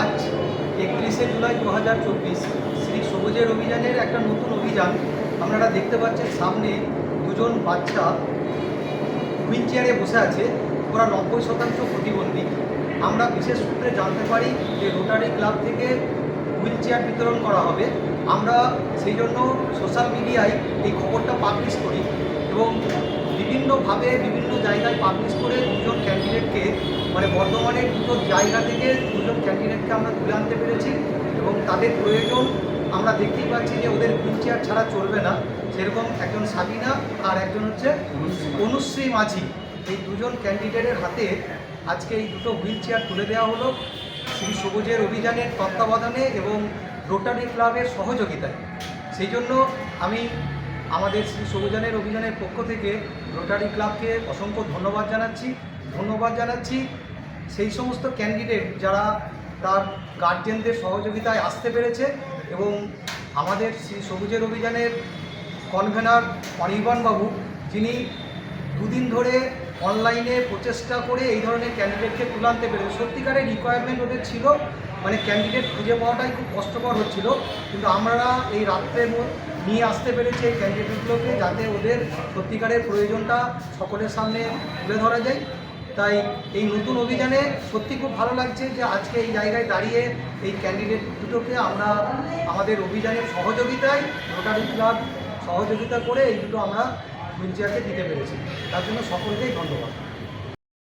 আজ একত্রিশে জুলাই দু হাজার চব্বিশ শ্রী সবুজের অভিযানের একটা নতুন অভিযান। আপনারা দেখতে পাচ্ছেন সামনে দুজন বাচ্চা হুইল চেয়ারে বসে আছে। ওরা নব্বই শতাংশ প্রতিবন্ধী। আমরা বিশেষ সূত্রে জানতে পারি যে রোটারি ক্লাব থেকে হুইল চেয়ার বিতরণ করা হবে। আমরা সেই জন্য সোশ্যাল মিডিয়ায় এই খবরটা পাবলিশ করি এবং বিভিন্নভাবে বিভিন্ন জায়গায় পাবলিশ করে দুজন ক্যান্ডিডেটকে মানে বর্ধমানের দুটো জায়গা থেকে দুজন ক্যান্ডিডেটকে আমরা তুলে আনতে পেরেছি এবং তাদের প্রয়োজন আমরা দেখতেই পাচ্ছি যে ওদের হুইল চেয়ার ছাড়া চলবে না। সেরকম একজন সাবিনা আর একজন হচ্ছে অনুশ্রী। মাঝি। এই দুজন ক্যান্ডিডেটের হাতে আজকে এই দুটো হুইল চেয়ার তুলে দেওয়া হলো। শ্রী সবুজের অভিযানের তত্ত্বাবধানে এবং রোটারি ক্লাবের সহযোগিতায়। সেই জন্য আমি আমাদের শ্রী সবুজানের অভিযানের পক্ষ থেকে রোটারি ক্লাবকে অসংখ্য ধন্যবাদ জানাচ্ছি। ধন্যবাদ জানাচ্ছি। সেই সমস্ত ক্যান্ডিডেট যারা তার গার্জেনদের সহযোগিতায় আসতে পেরেছে এবং আমাদের শ্রী সবুজের অভিযানের কনভেনার অনির্বাণবাবু, যিনি দুদিন ধরে অনলাইনে প্রচেষ্টা করে এই ধরনের ক্যান্ডিডেটকে তুলে আনতে পেরেছে। সত্যিকারের রিকোয়ারমেন্ট ওদের ছিল মানে ক্যান্ডিডেট খুঁজে পাওয়াটাই খুব কষ্টকর হচ্ছিল। কিন্তু আমরা এই রাত্রে নিয়ে আসতে পেরেছি এই ক্যান্ডিডেটগুলোকে যাতে ওদের সত্যিকারের প্রয়োজনটা সকলের সামনে তুলে ধরা যায়। তাই এই নতুন অভিযানে সত্যি খুব ভালো লাগছে যে আজকে এই জায়গায় দাঁড়িয়ে এই ক্যান্ডিডেট দুটোকে আমরা আমাদের অভিযানের সহযোগিতায় রোটারি ক্লাব সহযোগিতা করে এই দুটো আমরা চেয়ারকে দিতে পেরেছি। তার জন্য সকলকেই ধন্যবাদ।